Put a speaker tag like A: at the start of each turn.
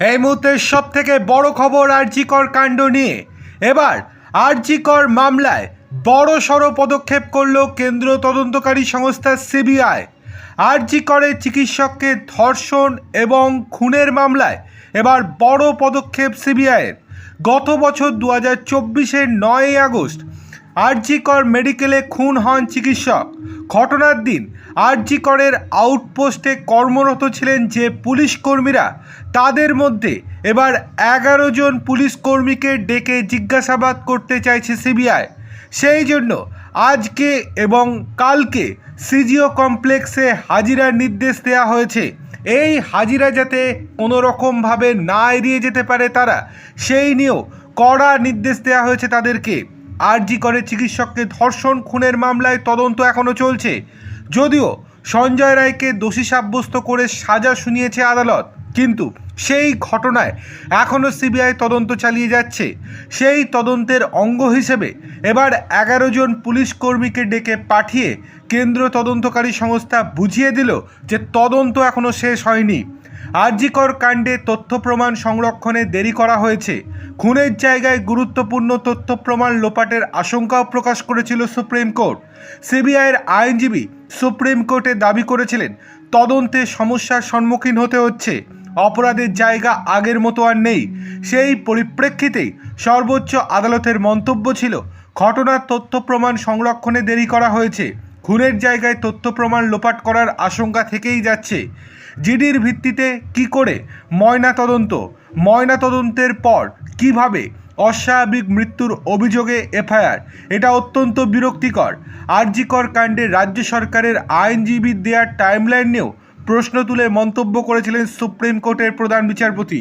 A: এই মুহূর্তের সব থেকে বড় খবর আরজিকর কাণ্ড নিয়ে। এবার আরজিকর মামলায় বড় সড় পদক্ষেপ করল কেন্দ্র তদন্তকারী সংস্থা সিবিআই। আরজিকরের চিকিৎসককে ধর্ষণ এবং খুনের মামলায় এবার বড় পদক্ষেপ সিবিআইয়ের। গত বছর দু হাজার চব্বিশের নয়ই আগস্ট আরজিকর মেডিকেলে খুন হন চিকিৎসক। ঘটনার দিন আরজিকরের আউটপোস্টে কর্মরত ছিলেন যে পুলিশ কর্মীরা, তাদের মধ্যে এবার এগারো জন পুলিশ কর্মীকে ডেকে জিজ্ঞাসাবাদ করতে চাইছে সিবিআই। সেই জন্য আজকে এবং কালকে সিজিও কমপ্লেক্সে হাজিরার নির্দেশ দেওয়া হয়েছে। এই হাজিরা যাতে কোনো রকমভাবে না এড়িয়ে যেতে পারে তারা, সেই নিয়েও কড়া নির্দেশ দেওয়া হয়েছে তাদেরকে। আরজি করে চিকিৎসককে ধর্ষণ, খুনের মামলায় তদন্ত এখনও চলছে। যদিও সঞ্জয় রায়কে দোষী সাব্যস্ত করে সাজা শুনিয়েছে আদালত, কিন্তু সেই ঘটনায় এখনও সিবিআই তদন্ত চালিয়ে যাচ্ছে। সেই তদন্তের অঙ্গ হিসেবে এবার এগারো জন পুলিশ কর্মীকে ডেকে পাঠিয়ে কেন্দ্র তদন্তকারী সংস্থা বুঝিয়ে দিল যে তদন্ত এখনও শেষ হয়নি। আরজিকর কাণ্ডে তথ্য প্রমাণ সংরক্ষণে দেরি করা হয়েছে। খুনের জায়গায় গুরুত্বপূর্ণ তথ্য প্রমাণ লোপাটের আশঙ্কাও প্রকাশ করেছিল সুপ্রিম কোর্ট। সিবিআইয়ের আইনজীবী সুপ্রিম কোর্টে দাবি করেছিলেন, তদন্তে সমস্যার সম্মুখীন হতে হচ্ছে। অপরাধের জায়গা আগের মতো আর নেই। সেই পরিপ্রেক্ষিতেই সর্বোচ্চ আদালতের মন্তব্য ছিল, ঘটনার তথ্য প্রমাণ সংরক্ষণে দেরি করা হয়েছে। খুনের জায়গায় তথ্য প্রমাণ লোপাট করার আশঙ্কা থেকেই যাচ্ছে। জিডির ভিত্তিতে কি করে ময়না তদন্ত, ময়না তদন্তের পর কীভাবে অস্বাভাবিক মৃত্যুর অভিযোগে এফআইআর? এটা অত্যন্ত বিরক্তিকর। আরজিকর কাণ্ডে রাজ্য সরকারের আইনজীবী দেওয়ার টাইমলাইন নিয়েও প্রশ্ন তুলে মন্তব্য করেছিলেন সুপ্রিম কোর্টের প্রধান বিচারপতি।